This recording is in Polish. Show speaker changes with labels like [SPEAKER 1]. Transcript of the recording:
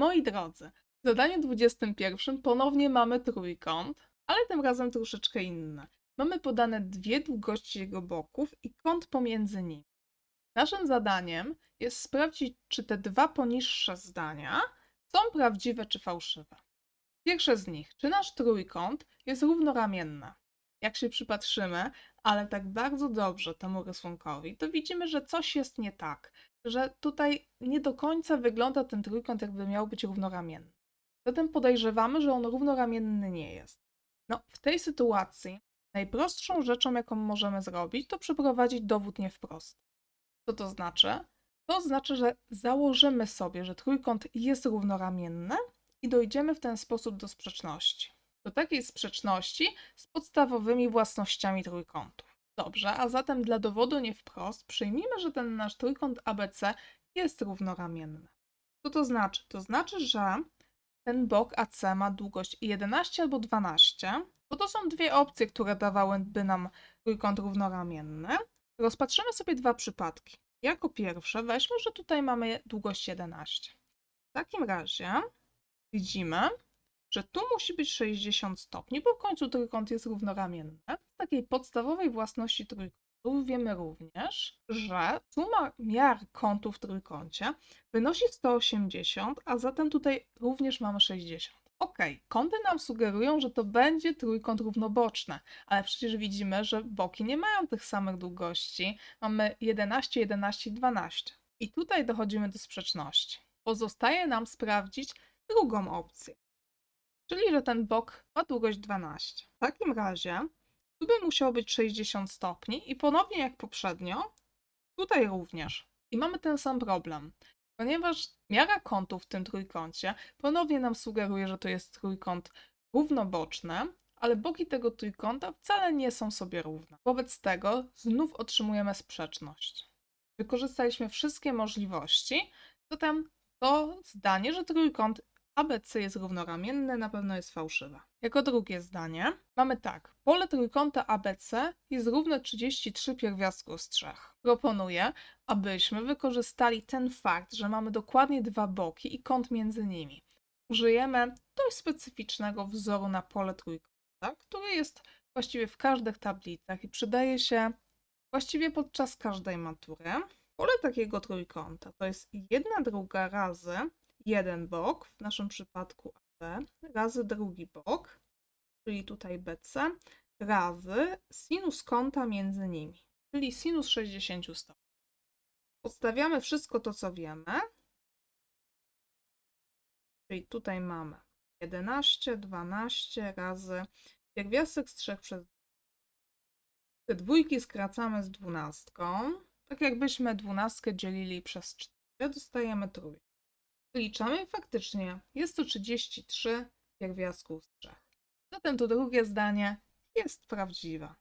[SPEAKER 1] Moi drodzy, w zadaniu 21 ponownie mamy trójkąt, ale tym razem troszeczkę inne. Mamy podane dwie długości jego boków i kąt pomiędzy nimi. Naszym zadaniem jest sprawdzić, czy te dwa poniższe zdania są prawdziwe czy fałszywe. Pierwsze z nich, czy nasz trójkąt jest równoramienny. Jak się przypatrzymy, ale tak bardzo dobrze temu rysunkowi, to widzimy, że coś jest nie tak, że tutaj nie do końca wygląda ten trójkąt, jakby miał być równoramienny. Zatem podejrzewamy, że on równoramienny nie jest. No, w tej sytuacji najprostszą rzeczą, jaką możemy zrobić, to przeprowadzić dowód nie wprost. Co to znaczy? To znaczy, że założymy sobie, że trójkąt jest równoramienny i dojdziemy w ten sposób do sprzeczności. Do takiej sprzeczności z podstawowymi własnościami trójkątów. Dobrze, a zatem dla dowodu nie wprost przyjmijmy, że ten nasz trójkąt ABC jest równoramienny. Co to znaczy? To znaczy, że ten bok AC ma długość 11 albo 12, bo to są dwie opcje, które dawałyby nam trójkąt równoramienny. Rozpatrzymy sobie dwa przypadki. Jako pierwsze weźmy, że tutaj mamy długość 11. W takim razie widzimy, że tu musi być 60 stopni, bo w końcu trójkąt jest równoramienny. Z takiej podstawowej własności trójkątów wiemy również, że suma miar kątów w trójkącie wynosi 180, a zatem tutaj również mamy 60. Ok, kąty nam sugerują, że to będzie trójkąt równoboczny, ale przecież widzimy, że boki nie mają tych samych długości. Mamy 11, 11 i 12. I tutaj dochodzimy do sprzeczności. Pozostaje nam sprawdzić drugą opcję, czyli że ten bok ma długość 12. W takim razie tu by musiało być 60 stopni i ponownie jak poprzednio, tutaj również. I mamy ten sam problem, ponieważ miara kątów w tym trójkącie ponownie nam sugeruje, że to jest trójkąt równoboczny, ale boki tego trójkąta wcale nie są sobie równe. Wobec tego znów otrzymujemy sprzeczność. Wykorzystaliśmy wszystkie możliwości, zatem to zdanie, że trójkąt ABC jest równoramienny, na pewno jest fałszywe. Jako drugie zdanie mamy tak. Pole trójkąta ABC jest równe 33 pierwiastków z 3. Proponuję, abyśmy wykorzystali ten fakt, że mamy dokładnie dwa boki i kąt między nimi. Użyjemy dość specyficznego wzoru na pole trójkąta, który jest właściwie w każdych tablicach i przydaje się właściwie podczas każdej matury. Pole takiego trójkąta to jest jedna druga razy jeden bok, w naszym przypadku AB, razy drugi bok, czyli tutaj BC, razy sinus kąta między nimi, czyli sinus 60 stopni. Podstawiamy wszystko to, co wiemy. Czyli tutaj mamy 11, 12 razy pierwiastek z 3 przez te dwójki skracamy z dwunastką. Tak jakbyśmy dwunastkę dzielili przez 4, dostajemy trójkę. Liczamy i faktycznie jest to 33 pierwiastków z 3. Zatem to drugie zdanie jest prawdziwe.